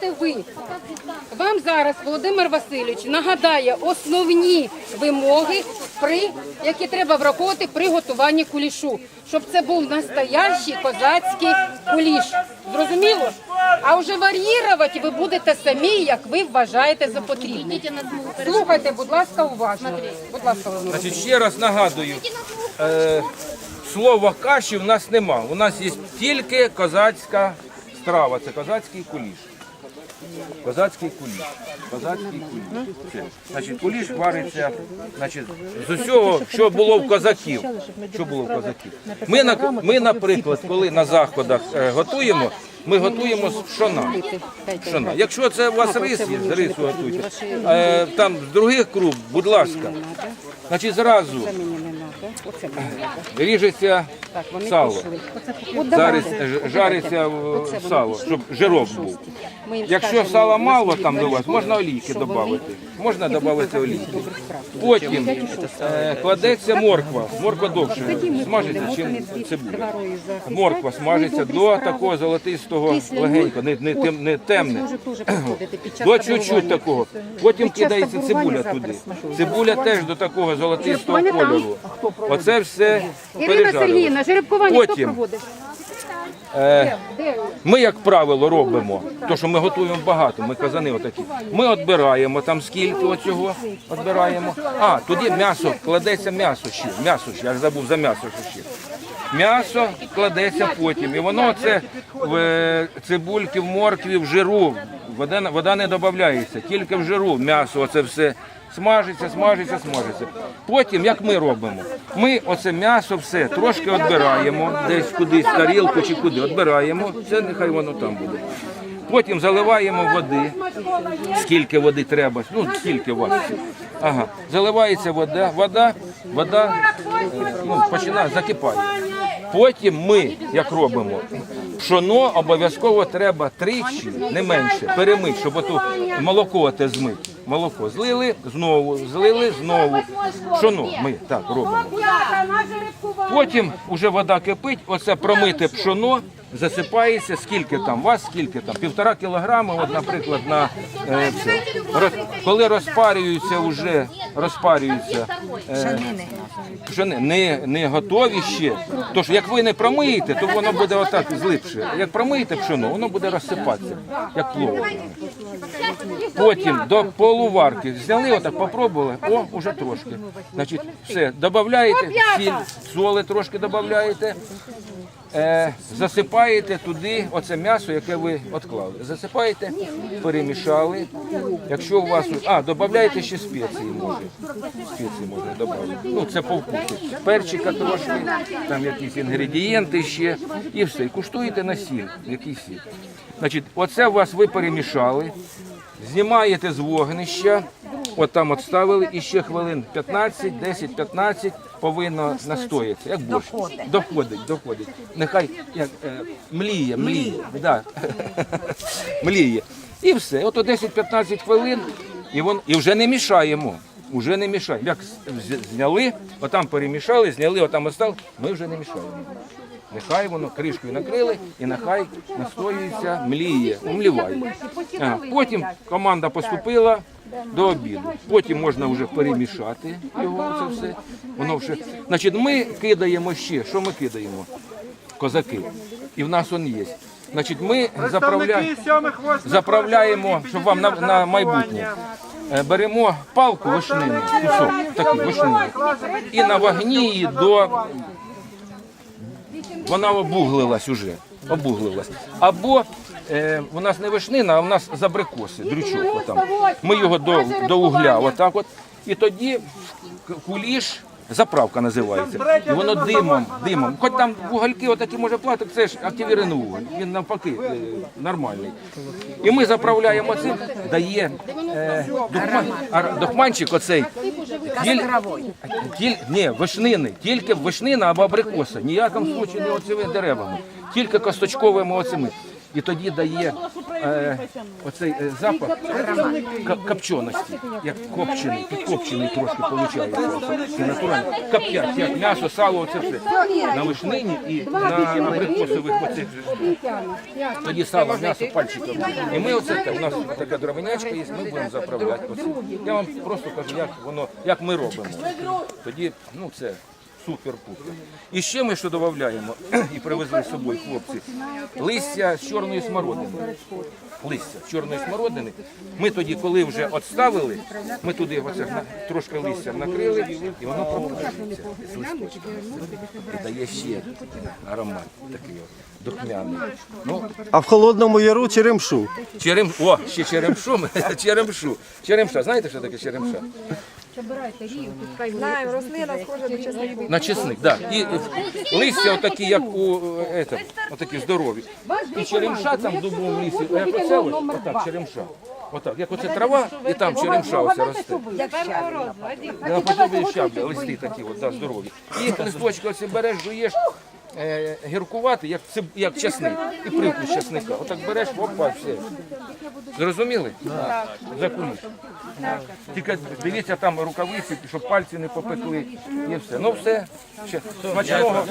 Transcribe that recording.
робите ви? Вам зараз Володимир Васильович нагадає основні вимоги, при, які треба враховувати при готуванні кулішу, щоб це був настоящий козацький куліш. Зрозуміло? А вже вар'їрувати ви будете самі, як ви вважаєте за потрібне. Слухайте, будь ласка, уважно. Будь ласка, Володимир Значить, ще раз нагадую, е, слова каші в нас нема. У нас є тільки козацька страва, це козацький куліш. Козацький куліш. Козацький куліш. Значить, куліш вариться значить, з усього, що було в козаків. Що було в козаків. Ми, ми наприклад, коли на заходах е, готуємо, ми готуємо з. Пшона. Якщо це у вас рис є, з рису готуйте. Е, там з других круп, будь ласка. Значить, зразу ріжеться сало. Зараз ж- жариться в- сало, щоб жирок був. Якщо сала мало там до вас, можна олійки додати. Можна додати олійки. Потім е, кладеться морква. Морква довше смажиться, чим цибуля. Морква смажиться до такого золотистого легенько, не, не, тем, не темне. До чуть-чуть такого. Потім кидається цибуля туди. Цибуля теж до такого золотистого кольору. Оце все Ірина. Сергіївна, жеребкування хто проводить? Е, Ми, як правило, робимо, то що ми готуємо багато, ми казани отакі. Ми відбираємо там скільки оцього, відбираємо. А, туди м'ясо, кладеться м'ясо ще. М'ясо ще, я ж забув за м'ясо що ще. М'ясо кладеться потім. І воно це в е, цибульки, в моркві, в жиру. Вода, вода не додається, тільки в жиру м'ясо оце все смажиться, смажиться, смажиться. Потім, як ми робимо? Ми оце м'ясо все трошки відбираємо, десь кудись, тарілку чи куди, відбираємо, це нехай воно там буде. Потім заливаємо води, скільки води треба, ну скільки вас. Ага. Заливається вода, вода, вода ну, починає закипає. Потім ми, як робимо, пшоно обов'язково треба тричі, не менше, перемити, щоб оту молоко те змити. Молоко злили, знову, злили, знову. Пшоно ми так робимо. Потім вже вода кипить, оце промите пшоно засипається, скільки там вас, скільки там, півтора кілограма, от, наприклад, на е, це. Роз- коли розпарюються вже, розпарюються е, пшени, не, не готові ще, тож як ви не промиєте, то воно буде отак злипше. Як промиєте пшоно, воно буде розсипатися, як плов. Потім до полуварки. Зняли, отак попробували, о, уже трошки. Значить, все, додаєте, сіль, соли трошки додаєте, е, засипаєте туди оце м'ясо, яке ви відклали. Засипаєте, перемішали. Якщо у вас, а, додаєте ще спеції може. Спеції можна додати. Ну, це по вкусу. Перчика трошки, там якісь інгредієнти ще, і все. І куштуєте на сіль, який сіль. Значить, оце у вас ви перемішали. Знімаєте з вогнища, от там от ставили, і ще хвилин 15, 10, 15 повинно настоятися, як борщ. Доходить, доходить. Нехай як, е, мліє, мліє. Да. мліє. І все. Ото 10-15 хвилин, і, вон, і вже не мішаємо. Уже не мішаємо. Як зняли, отам перемішали, зняли, отам остав, ми вже не мішаємо. Нехай воно кришкою накрили і нехай настоюється, мліє, умліває. Ага. Потім команда поступила до обіду. Потім можна вже перемішати його це все. Воно вже. Значить, ми кидаємо ще. Що ми кидаємо? Козаки. І в нас он є. Значить, ми заправляємо, заправляємо, щоб вам на, на майбутнє. Е, Беремо палку вишнину, кусок такий вишнину, і на вогні її до вона обуглилась уже. Обуглилась. Або е, у нас не вишнина, а у нас забрикоси, дрючок. Отам. Ми його до, до угля, отак от. І тоді куліш, заправка називається. І воно димом, димом. Хоч там вугольки отакі може платити, це ж активірений вуголь. Він навпаки е, нормальний. І ми заправляємо цим, дає е, духман, а духманчик оцей. Тіль, тіль, ні, вишнини, тільки вишнина або абрикоса, ніякому случаю не оцими деревами, тільки косточковими оцими. І тоді дає е, оцей е, запах ка- копченості, як копчений, підкопчений трошки виходить. Це натурально. Як м'ясо, сало, оце все. На вишнині і на абрикосових оцих. же. Тоді сало, м'ясо, пальчиком. І ми оце, у нас така дровинячка є, ми будемо заправляти. Оце. Я вам просто кажу, як воно, як ми робимо. Тоді, ну це супер-пупер. І ще ми що додаємо, і привезли з собою хлопці, листя з чорної смородини. Листя з чорної смородини. Ми тоді, коли вже відставили, ми туди оце трошки листя накрили, і воно пропушується з листочками. І дає ще аромат такий духмяний. Ну, А в холодному яру черемшу. черем... О, ще черемшу, черемшу. Черемша, знаєте, що таке черемша? Знаємо, рослина схожа до чеснику. На чесник, да. І е, листя отакі, як у е, ете, отакі здорові. І черемша там в дубовому лісі. Як оце ось, отак, черемша. Отак, як оце трава, і там черемша оце росте. Я подобаю щабля, листи такі, от, да, здорові. І їх листочки оці береш, жуєш, е, гіркувати, як, циб- як чесник. І привкус чесника. Отак береш, опа, все. Зрозуміли? Так. Закуліш. Тільки дивіться там рукавиці, щоб пальці не попекли. І все. Ну все. Ще. Смачного.